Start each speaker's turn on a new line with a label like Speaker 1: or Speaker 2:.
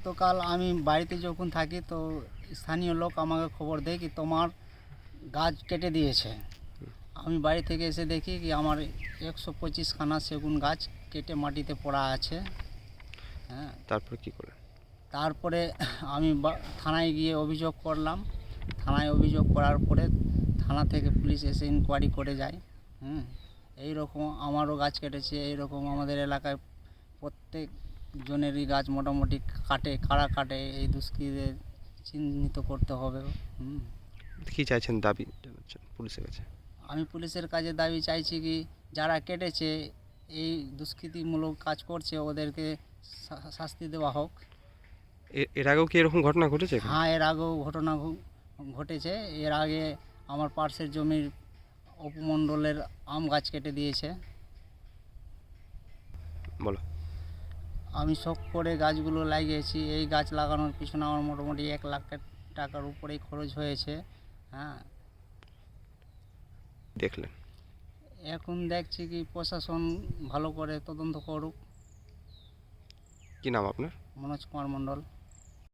Speaker 1: গতকাল আমি বাড়িতে যখন থাকি তো স্থানীয় লোক আমাকে খবর দেয় কি তোমার গাছ কেটে দিয়েছে। আমি বাড়ি থেকে এসে দেখি কি আমার একশো পঁচিশ খানা সেগুন গাছ কেটে মাটিতে পড়া আছে। হ্যাঁ।
Speaker 2: তারপর কি করলেন?
Speaker 1: তারপরে আমি থানায় গিয়ে অভিযোগ করলাম। থানায় অভিযোগ করার পরে থানা থেকে পুলিশ এসে ইনকোয়ারি করে যায়। হুম। এইরকম আমারও গাছ কেটেছে এইরকম আমাদের এলাকায় প্রত্যেক জনেরই গাছ মোটামুটি কাটে কারা কাটে এই দুষ্কৃতীদের চিহ্নিত করতে হবে।
Speaker 2: কি চাইছেন দাবি পুলিশের কাছে?
Speaker 1: আমি পুলিশের কাছে দাবি চাইছি কি যারা কেটেছে এই দুষ্কৃতিমূলক কাজ করছে ওদেরকে শাস্তি দেওয়া হোক।
Speaker 2: এর আগেও কি এরকম ঘটনা ঘটেছে
Speaker 1: হ্যাঁ এর আগেও ঘটনা ঘটেছে। এর আগে আমার পার্শ্বের জমির উপমণ্ডলের আম গাছ কেটে দিয়েছে।
Speaker 2: বলো।
Speaker 1: আমি শখ করে গাছগুলো লাগিয়েছি। এই গাছ লাগানোর পিছনে আমার মোটামুটি এক লাখ টাকার উপরেই খরচ হয়েছে। হ্যাঁ।
Speaker 2: দেখলেন?
Speaker 1: এখন দেখছি কি প্রশাসন ভালো করে তদন্ত করুক।
Speaker 2: কি নাম আপনার?
Speaker 1: মনোজ কুমার মণ্ডল।